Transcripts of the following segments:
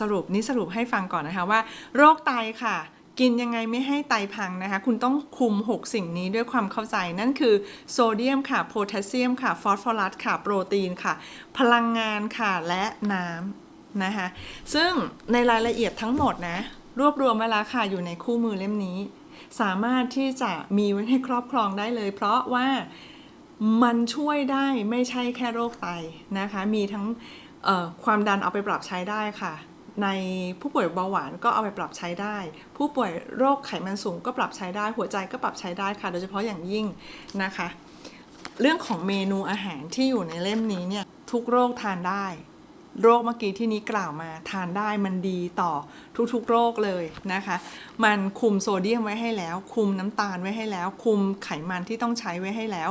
สรุปนี้สรุปให้ฟังก่อนนะคะว่า โรคไตค่ะ กินยังไงไม่ให้ไตพังนะคะ คุณต้องคุม 6 สิ่งนี้ด้วยความเข้าใจนั่นคือโซเดียมค่ะโพแทสเซียมค่ะฟอสฟอรัสค่ะ โปรตีนค่ะ พลังงานค่ะและน้ำนะคะ ซึ่งในรายละเอียดทั้งหมดนะ รวบรวมมาแล้วค่ะอยู่ในคู่มือเล่มนี้ สามารถที่จะมีไว้ให้ครอบครองได้เลย เพราะว่ามันช่วยได้ไม่ใช่แค่โรคไตนะคะ มีทั้งความดันเอาไปปรับใช้ได้ค่ะ ในผู้ป่วยเบาหวานก็เอาไปปรับใช้ได้ ผู้ป่วยโรคไขมันสูงก็ปรับใช้ได้ หัวใจก็ปรับใช้ได้ค่ะ โดยเฉพาะอย่างยิ่งนะคะ เรื่องของเมนูอาหารที่อยู่ในเล่มนี้เนี่ยทุกโรคทานได้ โรคเมื่อกี้ที่นี้กล่าวมาทานได้มันดีต่อทุกๆโรคเลยนะคะ มันคุมโซเดียมไว้ให้แล้ว คุมน้ำตาลไว้ให้แล้ว คุมไขมันที่ต้องใช้ไว้ให้แล้ว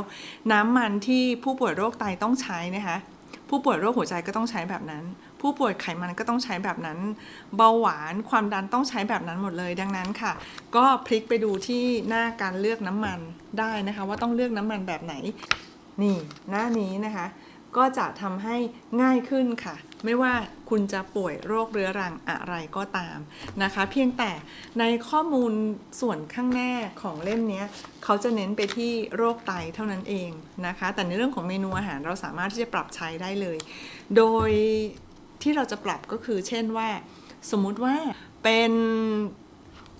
น้ำมันที่ผู้ป่วยโรคไตต้องใช้นะคะ ผู้ป่วยโรคหัวใจก็ต้องใช้แบบนั้น ผู้ป่วยไขมันก็ต้องใช้แบบนั้น เบาหวานความดันต้องใช้แบบนั้นหมดเลย ดังนั้นค่ะ ก็พลิกไปดูที่หน้าการเลือกน้ำมันได้นะคะ ว่าต้องเลือกน้ำมันแบบไหน นี่หน้านี้นะคะ ก็จะทำให้ง่ายขึ้นค่ะ ไม่ว่าคุณจะป่วยโรคเรื้อรังอะไรก็ตามนะคะ เพียงแต่ในข้อมูลส่วนข้างหน้าของเล่มนี้เขาจะเน้นไปที่โรคไตเท่านั้นเองนะคะ แต่ในเรื่องของเมนูอาหารเราสามารถที่จะปรับใช้ได้เลย โดยที่เราจะปรับก็คือเช่นว่า สมมุติว่าเป็น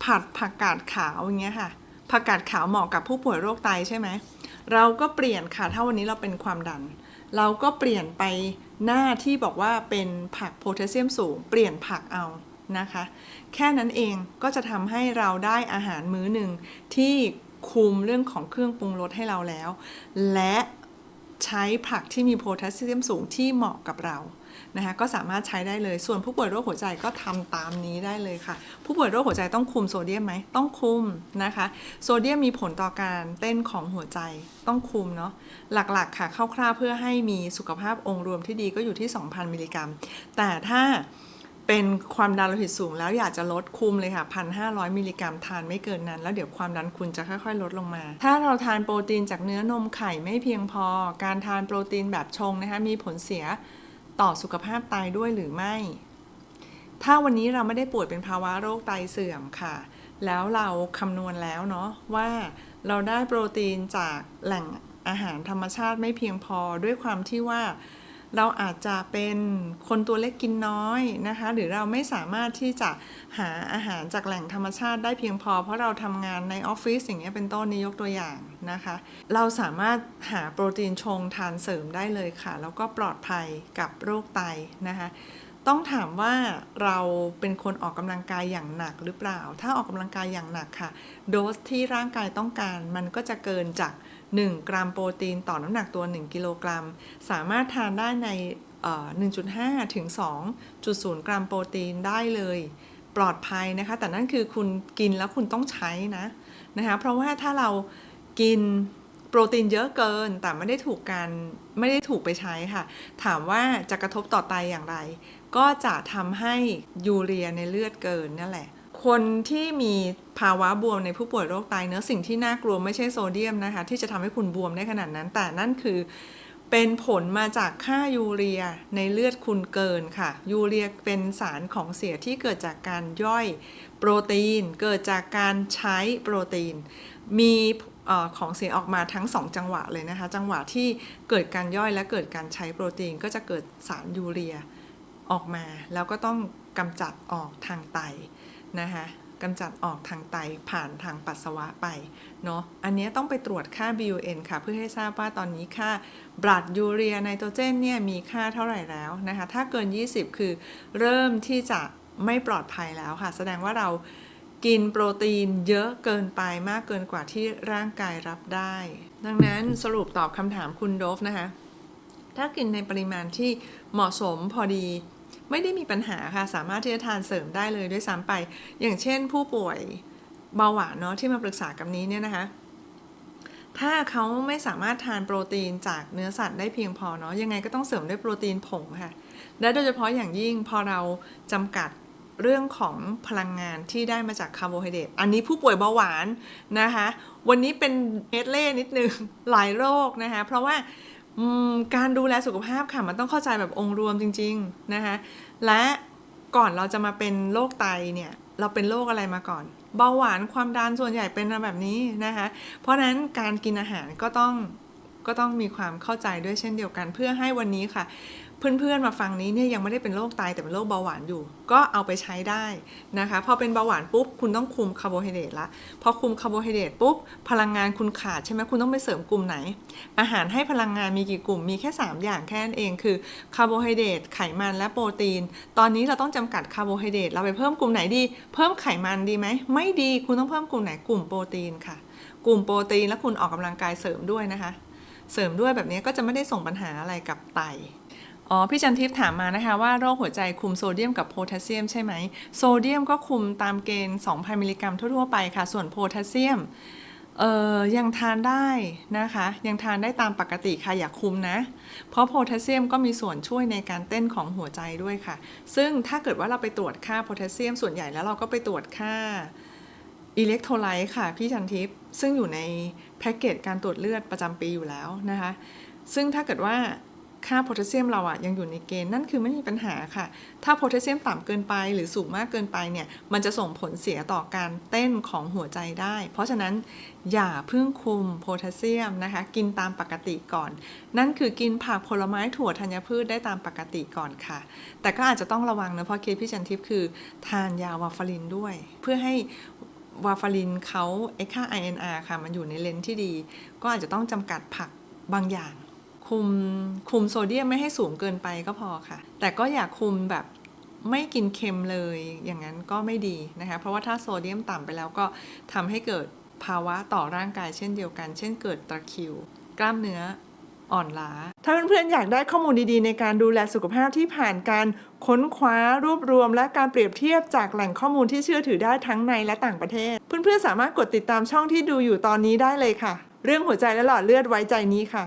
ผัดผักกาดขาวอย่างเงี้ยค่ะผักกาดขาวเหมาะกับผู้ป่วยโรคไตใช่ไหมเราก็เปลี่ยนค่ะถ้าวันนี้เราเป็นความดัน เราก็เปลี่ยนไปหน้าที่บอกว่าเป็นผักโพแทสเซียมสูง เปลี่ยนผักเอานะคะ แค่นั้นเองก็จะทำให้เราได้อาหารมื้อหนึ่งที่คุมเรื่องของเครื่องปรุงรสให้เราแล้ว และใช้ผักที่มีโพแทสเซียมสูงที่เหมาะกับเรา นะคะก็สามารถใช้ได้เลย ส่วนผู้ป่วยโรคหัวใจก็ทำตามนี้ได้เลยค่ะ ผู้ป่วยโรคหัวใจต้องคุมโซเดียมไหมต้องคุมนะคะ โซเดียมมีผลต่อการเต้นของหัวใจต้องคุมเนาะหลักๆ ค่ะคร่าวๆเพื่อให้มีสุขภาพองค์รวมที่ดีก็อยู่ที่ 2,000 มิลลิกรัม แต่ถ้าเป็นความดันโลหิตสูงแล้วอยากจะลดคุมเลยค่ะ 1,500 มิลลิกรัมทานไม่เกินนั้น แล้วเดี๋ยวความดันคุณจะค่อยๆ ลดลงมา ถ้าเราทานโปรตีนจากเนื้อนมไข่ไม่เพียงพอ การทานโปรตีนแบบชงนะคะมีผลเสีย ต่อสุขภาพไตด้วยหรือไม่ ถ้าวันนี้เราไม่ได้ป่วยเป็นภาวะโรคไตเสื่อมค่ะ แล้วเราคำนวณแล้วเนาะว่าเราได้โปรตีนจากแหล่งอาหารธรรมชาติไม่เพียงพอด้วยความที่ว่า เราอาจจะเป็นคนตัวเล็กกินน้อยนะคะ หรือเราไม่สามารถที่จะหาอาหารจากแหล่งธรรมชาติได้เพียงพอ เพราะเราทำงานในออฟฟิศอย่างเงี้ยเป็นต้นนี้ยกตัวอย่างนะคะ เราสามารถหาโปรตีนชงทานเสริมได้เลยค่ะ แล้วก็ปลอดภัยกับโรคไตนะคะต้องถามว่าเราเป็นคนออกกำลังกายอย่างหนักหรือเปล่า ถ้าออกกำลังกายอย่างหนักค่ะ โดสที่ร่างกายต้องการมันก็จะเกินจาก 1 กรัมโปรตีนต่อน้ำหนักตัว 1 กิโลกรัม สามารถทานได้ในเอ่อ1.5 ถึง 2.0 กรัมโปรตีนได้เลย ปลอดภัยนะคะ แต่นั่นคือคุณกินแล้วคุณต้องใช้นะนะคะ เพราะว่าถ้าเรากินโปรตีนเยอะเกิน แต่ไม่ได้ถูกการไม่ได้ถูกไปใช้ค่ะ ถามว่าจะกระทบต่อไตอย่างไร ก็จะทำให้ยูเรียในเลือดเกินนั่นแหละ คนที่มีภาวะบวมในผู้ป่วยโรคไตเนื้อสิ่งที่น่ากลัวไม่ใช่โซเดียมนะคะ ที่จะทำให้คุณบวมได้ขนาดนั้น แต่นั่นคือเป็นผลมาจากค่ายูเรียในเลือดคุณเกินค่ะ ยูเรียเป็นสารของเสียที่เกิดจากการย่อยโปรตีน เกิดจากการใช้โปรตีน มีของเสียออกมาทั้ง 2 จังหวะเลยนะคะ จังหวะที่เกิดการย่อยและเกิดการใช้โปรตีน ก็จะเกิดสารยูเรียออกมา แล้วก็ต้อง กำจัดออกทางไตนะคะกำจัดออกทางไตผ่านทางปัสสาวะไปเนาะอันนี้ต้องไปตรวจค่า BUN ค่ะ เพื่อให้ทราบว่าตอนนี้ค่าบลัดยูเรียไนโตรเจนเนี่ยมีค่าเท่าไหร่แล้วนะคะ ถ้าเกิน 20 คือเริ่มที่จะไม่ปลอดภัยแล้วค่ะ แสดงว่าเรากินโปรตีนเยอะเกินไปมากเกินกว่าที่ร่างกายรับได้ ดังนั้นสรุปตอบคำถามคุณโดฟนะคะ ถ้ากินในปริมาณที่เหมาะสมพอดี ไม่ได้มีปัญหาค่ะ สามารถที่จะทานเสริมได้เลยด้วยซ้ำไป อย่างเช่น ผู้ป่วยเบาหวานเนาะที่มาปรึกษากับนี้เนี่ยนะคะ ถ้าเขาไม่สามารถทานโปรตีนจากเนื้อสัตว์ได้เพียงพอเนาะยังไงก็ต้องเสริมด้วยโปรตีนผงค่ะ และโดยเฉพาะอย่างยิ่งพอเราจำกัดเรื่องของพลังงานที่ได้มาจากคาร์โบไฮเดรต อันนี้ผู้ป่วยเบาหวานนะคะ วันนี้เป็นเอสเล่นิดนึงหลายโรคนะคะ เพราะว่า การดูแลสุขภาพค่ะ มันต้องเข้าใจแบบองค์รวมจริง ๆ นะคะ และก่อนเราจะมาเป็นโรคไตเนี่ย เราเป็นโรคอะไรมาก่อน เบาหวานความดันส่วนใหญ่เป็นแบบนี้นะคะ เพราะฉะนั้นการกินอาหารก็ต้องก็ต้องมีความเข้าใจด้วยเช่นเดียวกัน เพื่อให้วันนี้ค่ะ เพื่อนๆมาฟังนี้เนี่ยยังไม่ได้เป็นโรคไตแต่เป็นโรคเบาหวานอยู่ ก็เอาไปใช้ได้นะคะพอเป็นเบาหวานปุ๊บคุณต้องคุมคาร์โบไฮเดรตละพอคุมคาร์โบไฮเดรตปุ๊บพลังงานคุณขาดใช่ไหมคุณต้องไปเสริมกลุ่มไหน อาหารให้พลังงานมีกี่กลุ่มมีแค่ 3 อย่างแค่นั้นเองคือคาร์โบไฮเดรตไขมันและโปรตีน ตอนนี้เราต้องจำกัดคาร์โบไฮเดรตเราไปเพิ่มกลุ่มไหนดี เพิ่มไขมันดีไหมไม่ดีคุณต้องเพิ่มกลุ่มไหนกลุ่มโปรตีนค่ะ กลุ่มโปรตีนแล้วคุณออกกำลังกายเสริมด้วยนะคะ เสริมด้วยแบบนี้ก็จะไม่ได้ส่งปัญหาอะไรกับไต อ๋อ พี่จันทิพย์ถามมานะคะว่าโรคหัวใจคุมโซเดียมกับโพแทสเซียมใช่ไหม โซเดียมก็คุมตามเกณฑ์ 2,000 มิลลิกรัมทั่วๆไปค่ะ ส่วนโพแทสเซียมเอ่อยังทานได้นะคะ ยังทานได้ตามปกติค่ะ อย่าคุมนะ เพราะโพแทสเซียมก็มีส่วนช่วยในการเต้นของหัวใจด้วยค่ะ ซึ่งถ้าเกิดว่าเราไปตรวจค่าโพแทสเซียมส่วนใหญ่แล้วเราก็ไปตรวจค่าอิเล็กโทรไลต์ค่ะ พี่จันทิพย์ซึ่งอยู่ในแพ็กเกจการตรวจเลือดประจำปีอยู่แล้วนะคะ ซึ่งถ้าเกิดว่า ค่าโพแทสเซียมเราอะยังอยู่ในเกณฑ์นั่นคือไม่มีปัญหาค่ะ ถ้าโพแทสเซียมต่ำเกินไปหรือสูงมากเกินไปเนี่ยมันจะส่งผลเสียต่อการเต้นของหัวใจได้ เพราะฉะนั้นอย่าเพิ่งคุมโพแทสเซียมนะคะ กินตามปกติก่อน นั่นคือกินผักผลไม้ถั่วธัญพืชได้ตามปกติก่อนค่ะ แต่ก็อาจจะต้องระวังนะเพราะเคสพี่จันทิพย์คือ ทานยาวาฟารินด้วย เพื่อให้วาฟารินเขาไอค่า INR ค่ะ มันอยู่ในเลนที่ดี ก็อาจจะต้องจำกัดผักบางอย่าง คุมคุมโซเดียมไม่ให้สูงเกินไปก็พอค่ะ แต่ก็อย่าคุมแบบไม่กินเค็มเลยอย่างนั้นก็ไม่ดีนะคะ เพราะว่าถ้าโซเดียมต่ำไปแล้วก็ทำให้เกิดภาวะต่อร่างกายเช่นเดียวกัน เช่นเกิดตะคริว กล้ามเนื้ออ่อนล้า ถ้าเพื่อนๆอยากได้ข้อมูลดีๆ ในการดูแลสุขภาพที่ผ่านการค้นคว้ารวบรวม และการเปรียบเทียบจากแหล่งข้อมูลที่เชื่อถือได้ทั้งในและต่างประเทศ เพื่อนๆสามารถกดติดตามช่องที่ดูอยู่ตอนนี้ได้เลยค่ะ เรื่องหัวใจและหลอดเลือดไว้ใจนี้ค่ะ